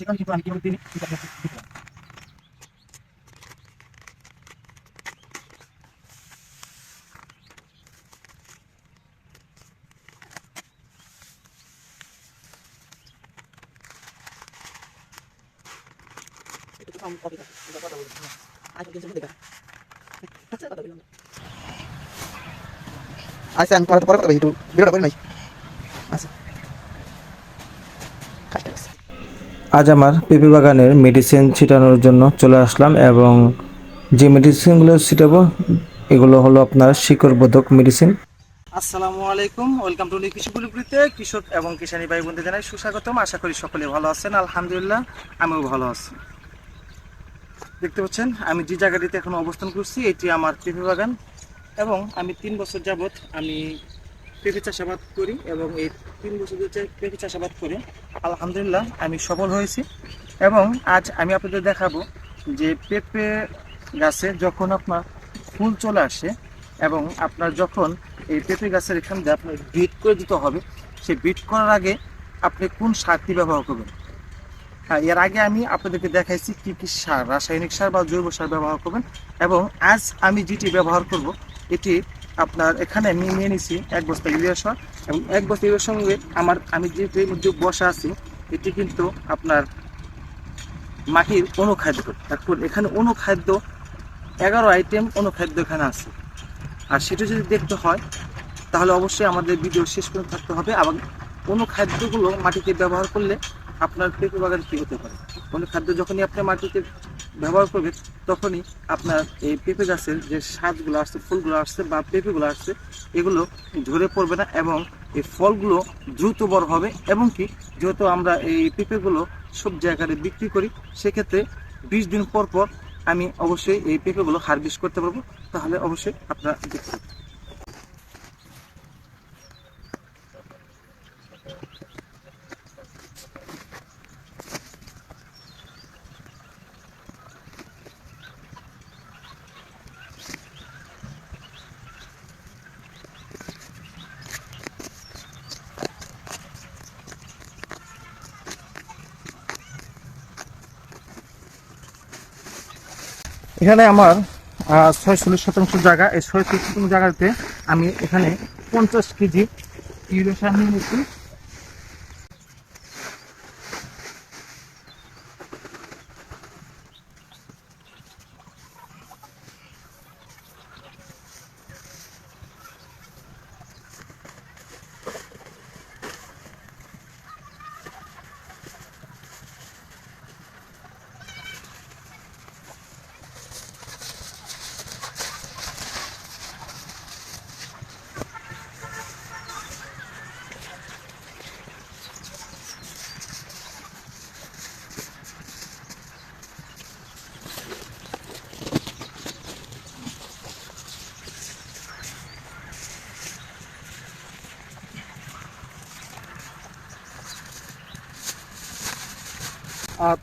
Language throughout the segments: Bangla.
সেখানে কিন্তু আমি কীভাবে দিই সেটা আপনাকে দেখাবো। একটু কম কপি করো। এটা কথা বলছি না। আর কিছু দেখা আচ্ছা কথা বললাম আচ্ছা আমি পরে পরে কথা বলছি একটু ভিডিওটা করে নাই আচ্ছা কাজটা আছে। আজ আমার পেঁপে বাগানের মেডিসিন ছিটানোর জন্য চলে আসলাম এবং যে মেডিসিনগুলো ছিটাবো, এগুলো হলো আপনার শিকড়বোধক মেডিসিন আসসালামু আলাইকুম, ওয়েলকাম টু কৃষি পুলিপুরিতে কৃষক এবং কিষানী ভাই বন্ধু জানাই সুস্বাগতম। আশা করি সকলে ভালো আছেন, আলহামদুলিল্লাহ, আমিও ভালো আছি। দেখতে পাচ্ছেন, আমি যে জায়গাটিতে এখন অবস্থান করছি, এটি আমার পেঁপে বাগান এবং আমি তিন বছর যাবৎ আমি পেঁপে চাষাবাদ করি এবং এই তিন বছর ধরে পেঁপে চাষাবাদ করে, আলহামদুলিল্লাহ আমি সফল হয়েছি। এবং আজ আমি আপনাদের দেখাবো যে পেঁপে গাছে যখন আপনার ফুল চলে আসে এবং আপনার যখন এই পেঁপে গাছের এখান দিয়ে আপনার বিট করে দিতে হবে, সেই বিট করার আগে আপনি কোন সারটি ব্যবহার করবেন? হ্যাঁ এর আগে আমি আপনাদেরকে দেখাইছি কি কি সার, রাসায়নিক সার বা জৈব সার ব্যবহার করবেন। এবং আজ আমি যেটি ব্যবহার করব, এটি আপনার এখানে আমি নিয়ে নিছি, এক বস্তা ইউরিয়া সার এবং এক বস্তা ইউরিয়ার সঙ্গে আমার, আমি যে মধ্যে বসা আছি, এটি কিন্তু আপনার মাটির অনুখাদ্য। এখন এখানে অনুখাদ্য, এগারো আইটেম অনুখাদ্য এখানে আছে। আর সেটা যদি দেখতে হয়, তাহলে অবশ্যই আমাদের ভিডিও শেষ পর্যন্ত থাকতে হবে এবং কোনো খাদ্যগুলো মাটিতে ব্যবহার করলে আপনার পেঁপে বাগান কী হতে পারে। কোনো খাদ্য যখনই আপনি মাটিতে ব্যবহার করবেন তখনই আপনার এই পেঁপে গাছের যে স্বাদগুলো আসছে, ফুলগুলো আসছে বা পেঁপেগুলো আসছে, এগুলো ঝরে পড়বে না এবং এই ফলগুলো দ্রুত বড় হবে। এবং কি, যেহেতু আমরা এই পেঁপেগুলো সব জায়গায় বিক্রি করি, সেক্ষেত্রে বিশ দিন পর পর আমি অবশ্যই এই পেঁপেগুলো হারভেস্ট করতে পারব। তাহলে অবশ্যই আপনারা দেখতে এখানে আমার ছয় চল্লিশ শতাংশ জায়গা। এই ছয় চল্লিশ শতাংশ জায়গাতে আমি এখানে পঞ্চাশ কেজি ইউরিয়া সার নিয়ে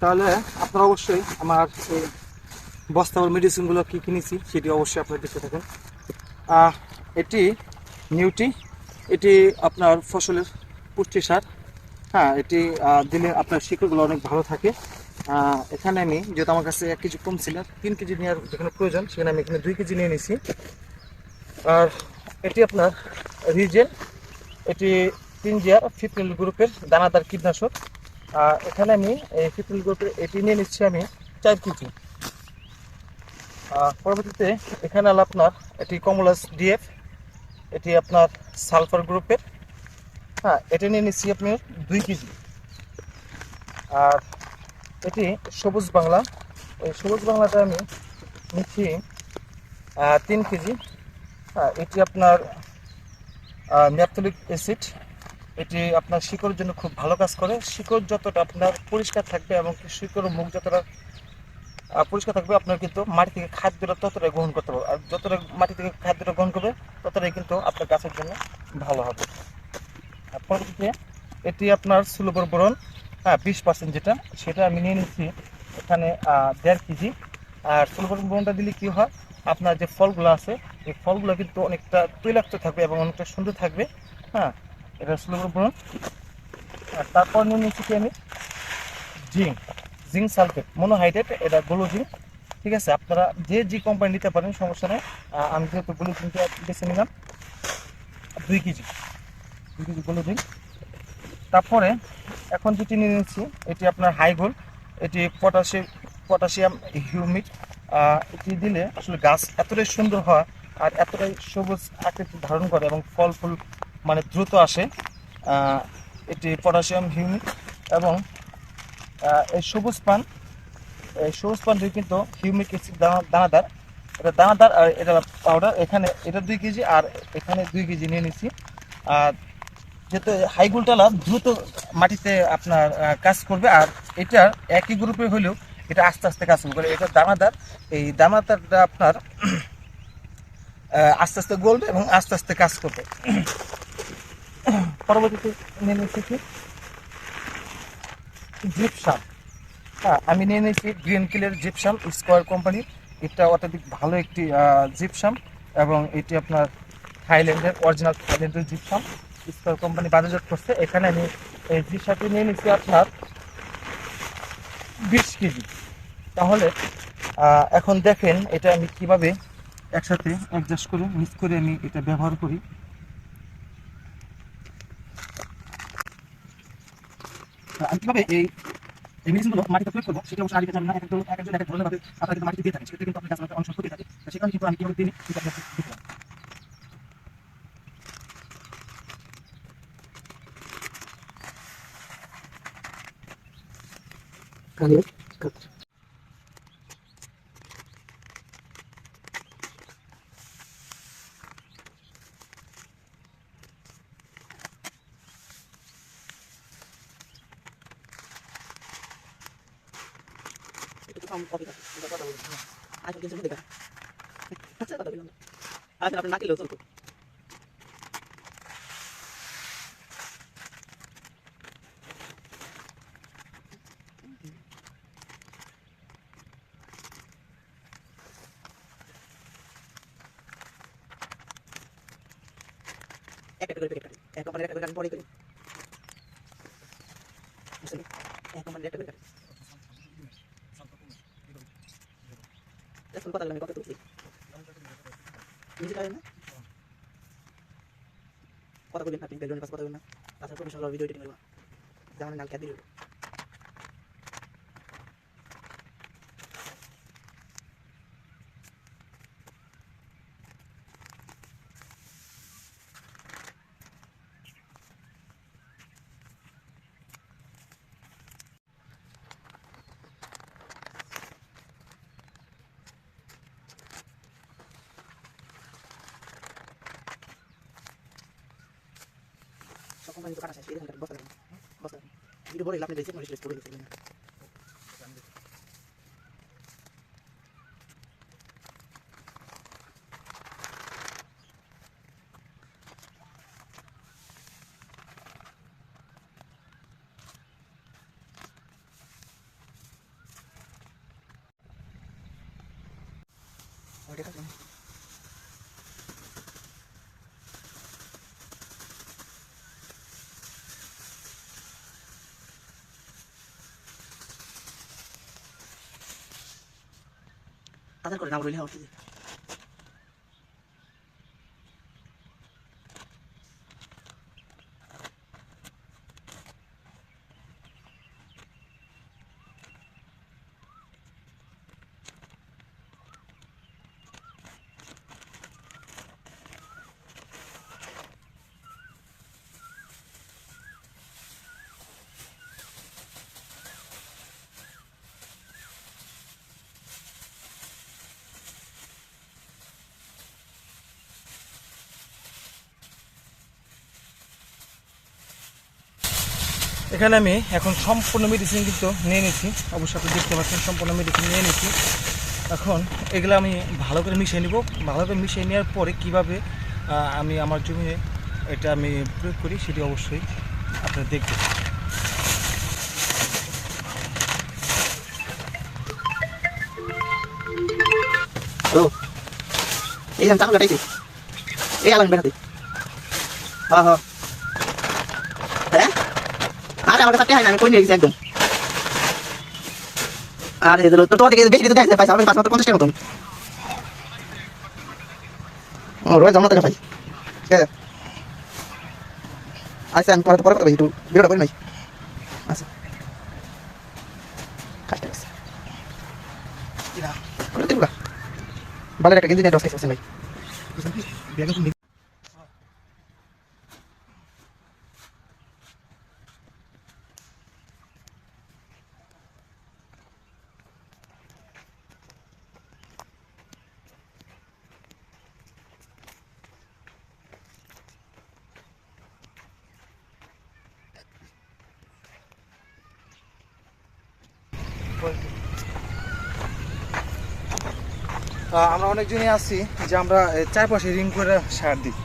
তাহলে আপনারা অবশ্যই আমার এই বস্তাবল মেডিসিনগুলো কী কিনেছি সেটি অবশ্যই আপনারা দেখতে থাকেন। এটি নিউটি, এটি আপনার ফসলের পুষ্টি সার। হ্যাঁ এটি দিলে আপনার শিকড়গুলো অনেক ভালো থাকে। এখানে আমি যেহেতু আমার কাছে এক কেজি কম ছিল, তিন কেজি নেওয়ার যেখানে প্রয়োজন সেখানে আমি এখানে দুই কেজি নিয়ে নিছি আর এটি আপনার রিজেন এটি তিন জিয়ার ফিফটিন গ্রুপের দানাদার কীটনাশক। এখানে আমি এই ফিফটিন গ্রুপের এটি নিয়ে নিচ্ছি আমি চার কেজি। পরবর্তীতে এখানে হলো আপনার এটি কমলাস ডিএফ, এটি আপনার সালফার গ্রুপের। হ্যাঁ এটা নিয়ে নিচ্ছি আপনি দুই কেজি। আর এটি সবুজ বাংলা। এই সবুজ বাংলাটা আমি নিচ্ছি তিন কেজি। হ্যাঁ এটি আপনার ন্যাপথলিক অ্যাসিড। এটি আপনার শিকড়ের জন্য খুব ভালো কাজ করে। শিকড় যতটা আপনার পরিষ্কার থাকবে এবং শিকড় মুখ যতটা পরিষ্কার থাকবে, আপনার কিন্তু মাটি থেকে খাদ্যটা ততটাই গ্রহণ করতে পারবে। আর যতটা মাটি থেকে খাদ্যটা গ্রহণ করবে, ততটাই কিন্তু আপনার গাছের জন্য ভালো হবে। পরবর্তীতে এটি আপনার সুলভর বোরন হ্যাঁ বিশ পার্সেন্ট যেটা, সেটা আমি নিয়ে নিচ্ছি এখানে দেড় কেজি। আর সুলভর বোরনটা দিলে কী হয়, আপনার যে ফলগুলো আছে, এই ফলগুলো কিন্তু অনেকটা তৈলাক্ত থাকবে এবং অনেকটা সুন্দর থাকবে হ্যাঁ। এটা সুলভর বোরন আর তারপর নিয়ে নিচ্ছি কি আমি? জিঙ্ক। জিঙ্ক সালফেট, মনোহাইড্রেট, এটা গ্লো জিঙ্ক ঠিক আছে, আপনারা যে যে কোম্পানি নিতে পারেন, সমস্যা নেই। আমি যেহেতু গ্লো জিঙ্কটা বেছে নিলাম, দুই কেজি। দুই কেজি গ্লো জিঙ্ক তারপরে এখন যেটি নিয়ে নিচ্ছি এটি আপনার হাই গোল এটি পটাশিয়াম পটাশিয়াম হিউমিড এটি দিলে আসলে গাছ এতটাই সুন্দর হয় আর এতটাই সবুজ আকৃতি ধারণ করে এবং ফল ফুল মানে দ্রুত আসে এটি পটাশিয়াম হিউমিড এবং এই সবুজ পান, এই সবুজ পান পানটি কিন্তু হিউমিক অ্যাসিড দানা দানাদার। এটা দানাদার আর এটা পাউডার। এখানে এটা দুই কেজি আর এখানে দুই কেজি নিয়ে নিচ্ছি। আর যেহেতু হাইগুলটালা দ্রুত মাটিতে আপনার কাজ করবে। আর এটা একই গ্রুপে হলেও এটা আস্তে আস্তে কাজ করবে। এটা দানাদার। এই দানাদারটা আপনার আস্তে আস্তে গলবে এবং আস্তে আস্তে কাজ করবে। পরবর্তীতে নিয়ে নিচ্ছি কি? জিপসাম। হ্যাঁ আমি নিয়ে নিয়েছি গ্রিন কিলের জিপসাম স্কোয়ার কোম্পানি। এটা অত্যাধিক ভালো একটি জিপসাম এবং এটি আপনার থাইল্যান্ডের অরিজিনাল থাইল্যান্ডের জিপসাম স্কোয়ার কোম্পানি বাজারজাত করছে। এখানে আমি এই জিপসামটি নিয়ে নিয়েছি আপনার বিশ কেজি। তাহলে এখন দেখেন এটা আমি কীভাবে একসাথে অ্যাডজাস্ট করে মিক্স করে আমি এটা ব্যবহার করি। আমি কীভাবে এই এই মেডিসিনগুলো মাটিতে প্রয়োগ করব, সেটা অবশ্যই আগে জানি না, এক একজন এক একজন এক ধরনের ভাবে আপনারা কিন্তু মাটিতে দিয়ে থাকেন সেটা কিন্তু আপনার গাছ অনেক সময় ক্ষতি থাকে। সেখানে কিন্তু আমি কীভাবে দিই সেটা একটু কম কপি থাকে এটা কথা বলছি আজ কিছু দেখা আচ্ছা কথা বললাম আজ আপনি না খেলেও চলতো এক একটা করে প্যাকেট কাটি এক কোম্পানির একটা করে কাটি পরে করি বুঝলেন এক কোম্পানির একটা করে কাটি এখন কথা বললাম কত তুলছি নিজে না? কথা বলবেন আপনি ব্যাকগ্রাউন্ডের কাছে কথা বলবেন না। তাছাড়া প্রফেশনাল ভিডিও এডিটিং করব না। যেমন নাল ক্যাদ কোম্পানি তো কাটা শেষ এই দেখেন বস্তা দেখেন বস্তা ভিডিও বলে আপনি দেখছেন মরিশ করে দিচ্ছেন ওইটা Rất là đông! এখানে আমি এখন সম্পূর্ণ মেডিসিন কিন্তু নিয়ে নিচ্ছি অবশ্যই আপনি দেখতে পাচ্ছেন, সম্পূর্ণ মেডিসিন নিয়ে নিচ্ছি এখন এগুলো আমি ভালো করে মিশিয়ে নিব। ভালো করে মিশিয়ে নেওয়ার পরে কীভাবে আমি আমার জমিতে এটা আমি প্রয়োগ করি সেটি অবশ্যই আপনারা দেখবেন। হ্যালো? এই আমি চাকু কাটাইছি এই আলাম বেড়াতে। হ্যাঁ হ্যাঁ। আরে আমার কাছে না আমি কই নিয়ে গেছি একদম। আর এই তো তোমার থেকে বেশি দিতে দেখতে পাইছি আমি পাঁচ মাত্র পঞ্চাশ টাকা আমরা টাকা আচ্ছা আমি পরে পরে কথা নাই। আচ্ছা। কাজটা আছে করে একটা নিয়ে দশ ভাই। আমরা অনেকজনই আছি যে আমরা চারপাশে রিং করে সার দিই।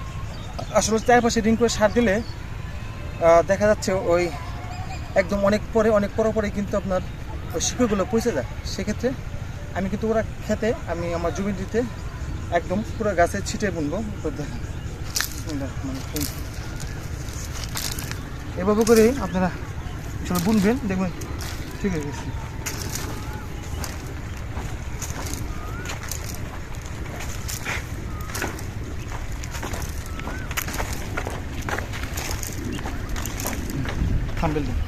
আসলে চারপাশে রিং করে সার দিলে দেখা যাচ্ছে ওই একদম অনেক পরে অনেক পরে পরে কিন্তু আপনার ওই শিকড়গুলো পচে যায়। সেক্ষেত্রে আমি কিন্তু ওরা খেতে, আমি আমার জমি দিতে একদম পুরো গাছে ছিটে বুনবো। মানে এভাবে করে আপনারা বুনবেন, দেখবেন ঠিক আছে থাম্বেল দিন